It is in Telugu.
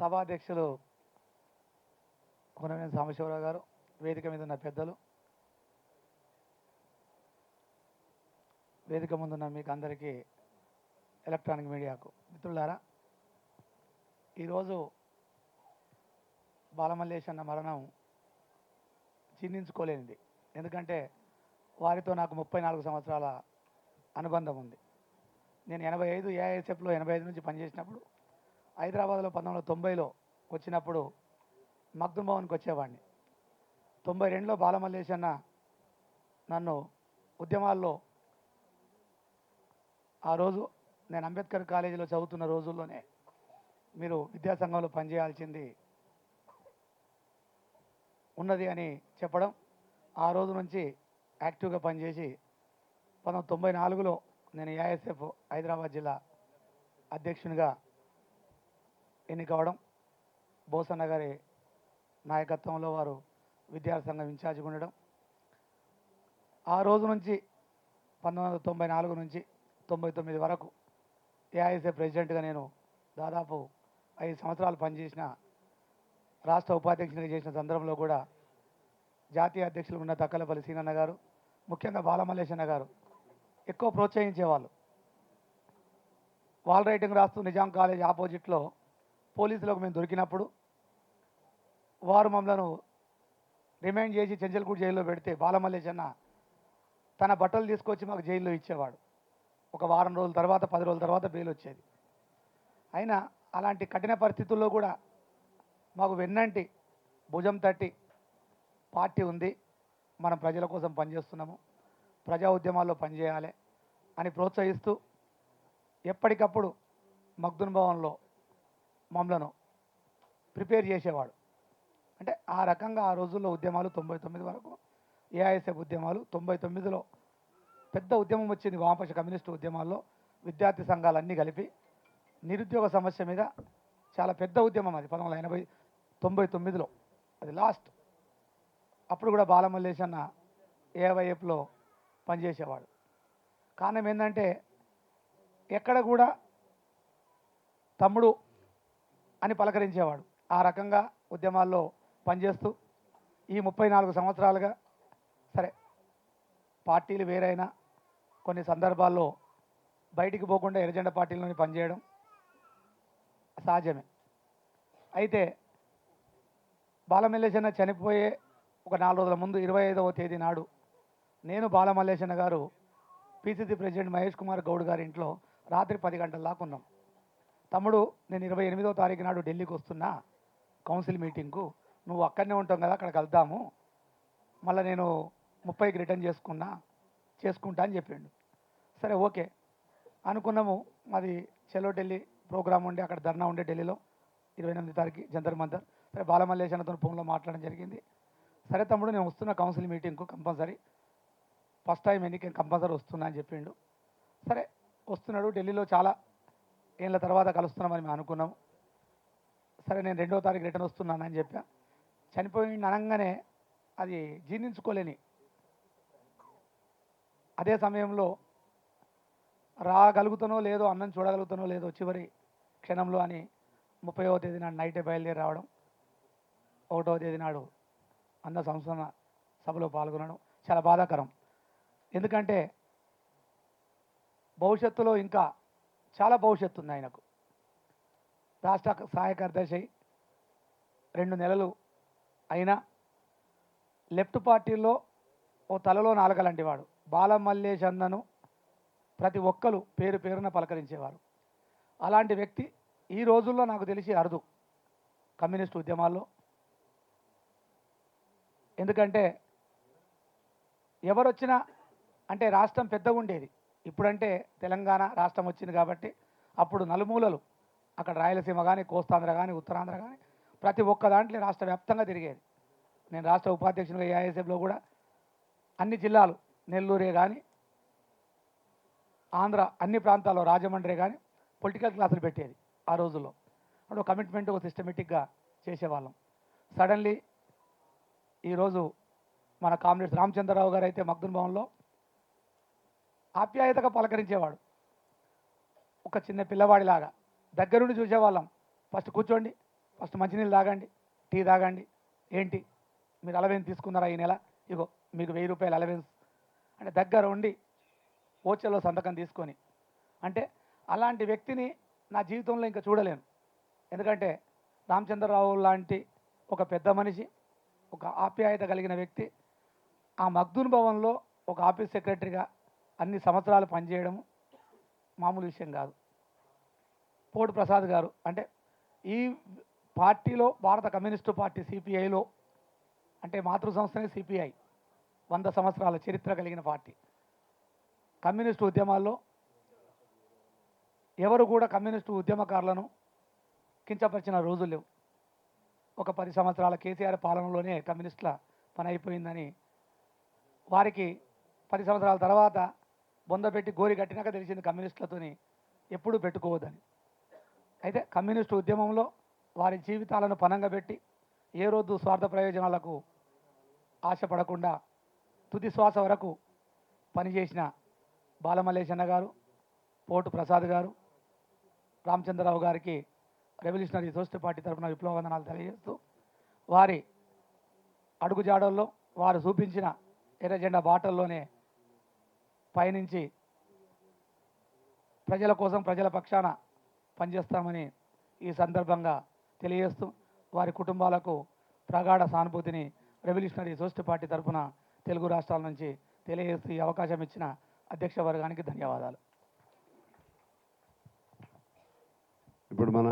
సభాధ్యక్షులు కొనవేని సాంబశివరావు గారు వేదిక మీద ఉన్న పెద్దలు వేదిక ముందున్న మీకు అందరికీ ఎలక్ట్రానిక్ మీడియాకు మిత్రులారా ఈరోజు బాలమల్లేష్ అన్న మరణం చిందించుకోలేనిది. ఎందుకంటే వారితో నాకు ముప్పై నాలుగు సంవత్సరాల అనుబంధం ఉంది. నేను ఎనభై ఐదు ఏఐఎస్ఎఫ్లో ఎనభై ఐదు నుంచి పనిచేసినప్పుడు హైదరాబాద్లో పంతొమ్మిది వందల తొంభైలో వచ్చినప్పుడు మగ్దుల్ భవన్కి వచ్చేవాడిని. తొంభై రెండులో బాలమల్లేష్ అన్న నన్ను ఉద్యమాల్లో ఆ రోజు నేను అంబేద్కర్ కాలేజీలో చదువుతున్న రోజుల్లోనే మీరు విద్యాసంఘంలో పనిచేయాల్సింది ఉన్నది అని చెప్పడం ఆ రోజు నుంచి యాక్టివ్గా పనిచేసి పంతొమ్మిది తొంభై నాలుగులో నేను ఏఐఎస్ఎఫ్ హైదరాబాద్ జిల్లా అధ్యక్షునిగా ఎన్నికవడం బోసన్న గారి నాయకత్వంలో వారు విద్యార్థి సంఘం ఇన్ఛార్జిగా ఉండడం. ఆ రోజు నుంచి పంతొమ్మిది వందల తొంభై నాలుగు నుంచి తొంభై తొమ్మిది వరకు ఏఐఎస్ఎఫ్ ప్రెసిడెంట్గా నేను దాదాపు ఐదు సంవత్సరాలు పనిచేసిన రాష్ట్ర ఉపాధ్యక్షునిగా చేసిన సందర్భంలో కూడా జాతీయ అధ్యక్షులు ఉన్న తక్కలపల్లి సీనన్న గారు ముఖ్యంగా బాలమల్లేశన్న గారు ఎక్కువ ప్రోత్సహించేవాళ్ళు. వాల్ రైటింగ్ రాస్తూ నిజాం కాలేజ్ ఆపోజిట్లో పోలీసులకు మేము దొరికినప్పుడు వారు మమ్మలను రిమైండ్ చేసి చెంచల్గూడ జైల్లో పెడితే బాలమల్లేశన్న తన బట్టలు తీసుకొచ్చి మాకు జైల్లో ఇచ్చేవాడు. ఒక వారం రోజుల తర్వాత పది రోజుల తర్వాత బెయిల్ వచ్చేది. అయినా అలాంటి కఠిన పరిస్థితుల్లో కూడా మాకు వెన్నంటి భుజం తట్టి పార్టీ ఉంది. మనం ప్రజల కోసం పనిచేస్తున్నాము. ప్రజా ఉద్యమాల్లో పనిచేయాలి అని ప్రోత్సహిస్తూ ఎప్పటికప్పుడు మగ్దున్ భవన్లో మమ్మలను ప్రిపేర్ చేసేవాడు. అంటే ఆ రకంగా ఆ రోజుల్లో ఉద్యమాలు తొంభై తొమ్మిది వరకు ఏఐఎస్ఎఫ్ ఉద్యమాలు తొంభై తొమ్మిదిలో పెద్ద ఉద్యమం వచ్చింది వామపక్ష కమ్యూనిస్టు ఉద్యమాల్లో. విద్యార్థి సంఘాలన్నీ కలిపి నిరుద్యోగ సమస్య మీద చాలా పెద్ద ఉద్యమం అది పంతొమ్మిది వందల ఎనభై తొంభై తొమ్మిదిలో. అది లాస్ట్. అప్పుడు కూడా బాలమల్లేశ్ అన్న ఏవైఎఫ్లో పనిచేసేవాడు. కారణం ఏంటంటే ఎక్కడ కూడా తమ్ముడు అని పలకరించేవాడు. ఆ రకంగా ఉద్యమాల్లో పనిచేస్తూ ఈ ముప్పై నాలుగు సంవత్సరాలుగా సరే పార్టీలు వేరైనా కొన్ని సందర్భాల్లో బయటికి పోకుండా ఎర్రజెండా పార్టీలోని పనిచేయడం సహజమే. అయితే బాలమల్లేశన్న చనిపోయే ఒక నాలుగు రోజుల ముందు ఇరవై ఐదవ తేదీ నాడు నేను బాలమల్లేశన్న గారు పిసిసి ప్రెసిడెంట్ మహేష్ కుమార్ గౌడ్ గారి ఇంట్లో రాత్రి పది గంటల దాకా ఉన్నాం. తమ్ముడు నేను ఇరవై ఎనిమిదో తారీఖు నాడు ఢిల్లీకి వస్తున్నా. కౌన్సిల్ మీటింగ్కు. నువ్వు అక్కడనే ఉంటావు కదా అక్కడికి వెళ్దాము మళ్ళీ నేను ముప్పైకి రిటర్న్ చేసుకున్నా చేసుకుంటా అని చెప్పిండు. సరే ఓకే. అనుకున్నాము మాది చెలో ఢిల్లీ ప్రోగ్రామ్ ఉండి అక్కడ ధర్నా ఉండే ఢిల్లీలో. ఇరవై ఎనిమిది తారీఖు జంతర్ మంతర్. సరే బాలమల్లేశన్నతో ఫోన్లో మాట్లాడడం జరిగింది. సరే తమ్ముడు నేను వస్తున్న కౌన్సిల్ మీటింగ్కు కంపల్సరీ. ఫస్ట్ టైం ఎన్నిక కంపల్సరీ వస్తున్నా అని చెప్పిండు. సరే వస్తున్నాడు. ఢిల్లీలో చాలా ఏళ్ళ తర్వాత కలుస్తున్నామని మేము అనుకున్నాము. సరే నేను రెండో తారీఖు రిటర్న్ వస్తున్నానని చెప్పా. చనిపోయిన అనగానే అది జీర్ణించుకోలేని. అదే సమయంలో రాగలుగుతానో లేదో అన్నం చూడగలుగుతానో లేదో చివరి క్షణంలో అని ముప్పైవ తేదీ నాడు నైటే బయలుదేరి రావడం ఒకటవ తేదీ నాడు అన్న సంస్థ సభలో పాల్గొనడం చాలా బాధాకరం. ఎందుకంటే భవిష్యత్తులో ఇంకా చాలా భవిష్యత్తు ఉంది ఆయనకు. రాష్ట్ర సహాయ కార్యదర్శి రెండు నెలలు అయినా లెఫ్ట్ పార్టీలో ఓ తలలో నాలుగలాంటి వాడు బాలమల్లేష్ అన్నను ప్రతి ఒక్కరు పేరు పేరున పలకరించేవారు. అలాంటి వ్యక్తి ఈ రోజుల్లో నాకు తెలిసి అరుదు కమ్యూనిస్ట్ ఉద్యమాల్లో. ఎందుకంటే ఎవరొచ్చినా అంటే రాష్ట్రం పెద్దగా ఉండేది. ఇప్పుడంటే తెలంగాణ రాష్ట్రం వచ్చింది కాబట్టి అప్పుడు నలుమూలలు అక్కడ రాయలసీమ కానీ కోస్తాంధ్ర కానీ ఉత్తరాంధ్ర కానీ ప్రతి ఒక్క దాంట్లో రాష్ట్ర వ్యాప్తంగా తిరిగేది. నేను రాష్ట్ర ఉపాధ్యక్షునిగా ఏఐఎస్ఎఫ్లో కూడా అన్ని జిల్లాలు నెల్లూరే కానీ ఆంధ్ర అన్ని ప్రాంతాల్లో రాజమండ్రి కానీ పొలిటికల్ క్లాసులు పెట్టేది ఆ రోజుల్లో. అప్పుడు కమిట్మెంట్ ఒక సిస్టమేటిక్గా చేసేవాళ్ళం. సడన్లీ ఈరోజు మన కామ్రేడ్స్ రామచంద్రరావు గారు అయితే మగ్దున్ భవన్లో ఆప్యాయతగా పలకరించేవాడు. ఒక చిన్న పిల్లవాడిలాగా దగ్గరుండి చూసేవాళ్ళం. ఫస్ట్ కూర్చోండి ఫస్ట్ మంచినీళ్ళు తాగండి టీ తాగండి. ఏంటి? మీరు అలవెన్స్ తీసుకున్నారా ఈ నెల? ఇగో మీకు వెయ్యి రూపాయలు అలవెన్స్. అంటే దగ్గర ఉండి ఓచెల్లో సంతకం తీసుకొని. అంటే అలాంటి వ్యక్తిని నా జీవితంలో ఇంకా చూడలేను. ఎందుకంటే రామచంద్రరావు లాంటి ఒక పెద్ద మనిషి ఒక ఆప్యాయత కలిగిన వ్యక్తి ఆ మగ్దూన్ భవన్లో ఒక ఆఫీస్ సెక్రటరీగా అన్ని సంవత్సరాలు పనిచేయడం మామూలు విషయం కాదు. పోటు ప్రసాద్ గారు అంటే ఈ పార్టీలో భారత కమ్యూనిస్టు పార్టీ సిపిఐలో అంటే మాతృ సంస్థనే సిపిఐ. వంద సంవత్సరాల చరిత్ర కలిగిన పార్టీ. కమ్యూనిస్టు ఉద్యమాల్లో ఎవరు కూడా కమ్యూనిస్టు ఉద్యమకారులను కించపరిచిన రోజులు లేవు. ఒక పది సంవత్సరాల కేసీఆర్ పాలనలోనే కమ్యూనిస్టుల పని అయిపోయిందని వారికి పది సంవత్సరాల తర్వాత బొందపెట్టి గోరి కట్టినాక తెలిసింది కమ్యూనిస్టులతోని ఎప్పుడూ పెట్టుకోవద్దని. అయితే కమ్యూనిస్టు ఉద్యమంలో వారి జీవితాలను పనంగా పెట్టి ఏ రోజు స్వార్థ ప్రయోజనాలకు ఆశపడకుండా తుది శ్వాస వరకు పనిచేసిన బాలమల్లేశన్న గారు పోటు ప్రసాద్ గారు రామచంద్రరావు గారికి రెవల్యూషనరీ సోషల్ పార్టీ తరఫున విప్లవ వందనాలు తెలియజేస్తూ వారి అడుగుజాడల్లో వారు చూపించిన ఎర్రజెండా బాటల్లోనే పయనించి ప్రజల కోసం ప్రజల పక్షాన పనిచేస్తామని ఈ సందర్భంగా తెలియజేస్తూ వారి కుటుంబాలకు ప్రగాఢ సానుభూతిని రెవల్యూషనరీ సోషల్ పార్టీ తరఫున తెలుగు రాష్ట్రాల నుంచి తెలియజేస్తూ ఈ అవకాశం ఇచ్చిన అధ్యక్ష వర్గానికి ధన్యవాదాలు. ఇప్పుడు మన